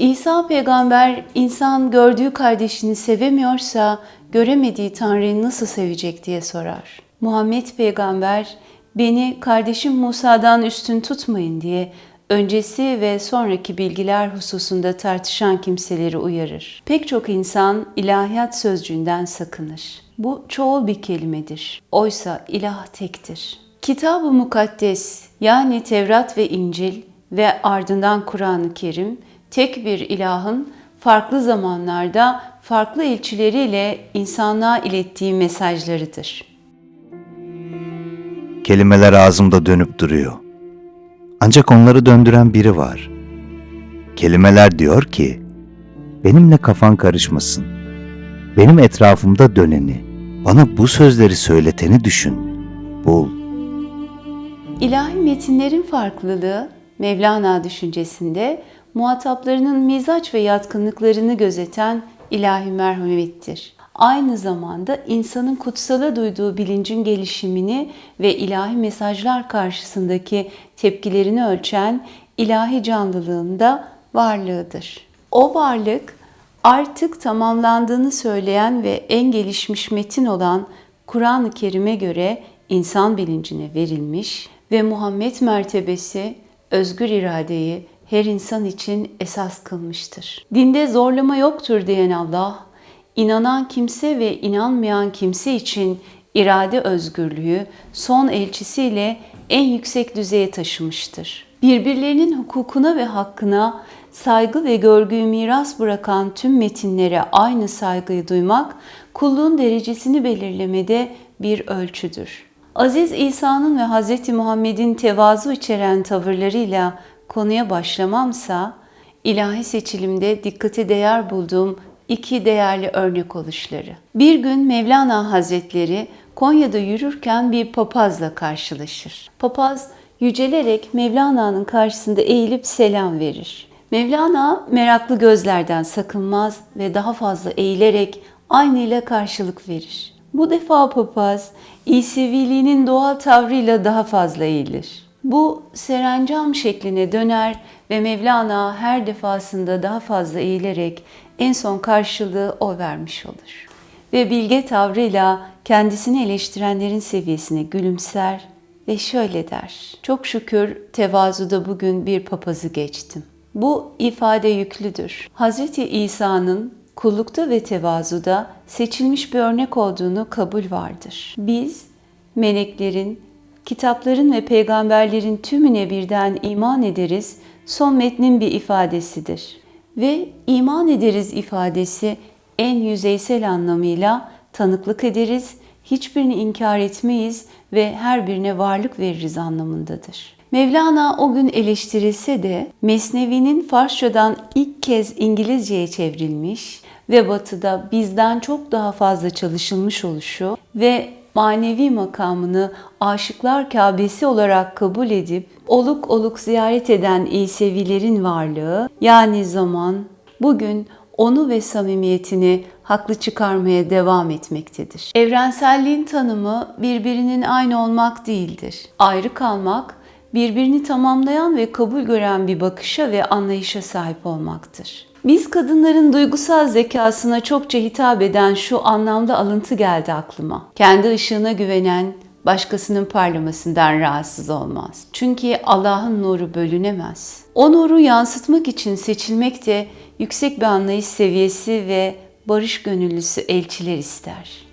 İsa peygamber insan gördüğü kardeşini sevemiyorsa göremediği Tanrı'yı nasıl sevecek diye sorar. Muhammed peygamber beni kardeşim Musa'dan üstün tutmayın diye öncesi ve sonraki bilgiler hususunda tartışan kimseleri uyarır. Pek çok insan ilahiyat sözcüğünden sakınır. Bu çoğul bir kelimedir. Oysa ilah tektir. Kitab-ı Mukaddes yani Tevrat ve İncil ve ardından Kur'an-ı Kerim tek bir ilahın farklı zamanlarda farklı elçileriyle insanlığa ilettiği mesajlarıdır. Kelimeler ağzımda dönüp duruyor. Ancak onları döndüren biri var. Kelimeler diyor ki, benimle kafan karışmasın. Benim etrafımda döneni, bana bu sözleri söyleteni düşün. Bul. İlahi metinlerin farklılığı Mevlana düşüncesinde muhataplarının mizaç ve yatkınlıklarını gözeten ilahi merhamettir. Aynı zamanda insanın kutsala duyduğu bilincin gelişimini ve ilahi mesajlar karşısındaki tepkilerini ölçen ilahi canlılığında varlığıdır. O varlık artık tamamlandığını söyleyen ve en gelişmiş metin olan Kur'an-ı Kerim'e göre insan bilincine verilmiş ve Muhammed mertebesi özgür iradeyi her insan için esas kılmıştır. Dinde zorlama yoktur diyen Allah, inanan kimse ve inanmayan kimse için irade özgürlüğü son elçisiyle en yüksek düzeye taşımıştır. Birbirlerinin hukukuna ve hakkına saygı ve görgüyü miras bırakan tüm metinlere aynı saygıyı duymak, kulluğun derecesini belirlemede bir ölçüdür. Aziz İsa'nın ve Hz. Muhammed'in tevazu içeren tavırlarıyla konuya başlamamsa, ilahi seçilimde dikkate değer bulduğum iki değerli örnek oluşları. Bir gün Mevlana Hazretleri Konya'da yürürken bir papazla karşılaşır. Papaz yücelerek Mevlana'nın karşısında eğilip selam verir. Mevlana meraklı gözlerden sakınmaz ve daha fazla eğilerek aynıyla karşılık verir. Bu defa papaz İseviliğinin doğal tavrıyla daha fazla eğilir. Bu serencam şekline döner ve Mevlana her defasında daha fazla eğilerek en son karşılığı o vermiş olur. Ve bilge tavrıyla kendisini eleştirenlerin seviyesine gülümser ve şöyle der. Çok şükür tevazuda bugün bir papazı geçtim. Bu ifade yüklüdür. Hz. İsa'nın kullukta ve tevazuda seçilmiş bir örnek olduğunu kabul vardır. Biz meleklerin, kitapların ve peygamberlerin tümüne birden iman ederiz son metnin bir ifadesidir. Ve iman ederiz ifadesi en yüzeysel anlamıyla tanıklık ederiz, hiçbirini inkar etmeyiz ve her birine varlık veririz anlamındadır. Mevlana o gün eleştirilse de Mesnevi'nin Farsçadan ilk kez İngilizceye çevrilmiş ve batıda bizden çok daha fazla çalışılmış oluşu ve manevi makamını aşıklar Kabesi olarak kabul edip oluk oluk ziyaret eden İsevilerin varlığı yani zaman bugün onu ve samimiyetini haklı çıkarmaya devam etmektedir. Evrenselliğin tanımı birbirinin aynı olmak değildir. Ayrı kalmak birbirini tamamlayan ve kabul gören bir bakışa ve anlayışa sahip olmaktır. Biz kadınların duygusal zekasına çokça hitap eden şu anlamda alıntı geldi aklıma. Kendi ışığına güvenen, başkasının parlamasından rahatsız olmaz. Çünkü Allah'ın nuru bölünemez. O nuru yansıtmak için seçilmek de yüksek bir anlayış seviyesi ve barış gönüllüsü elçiler ister.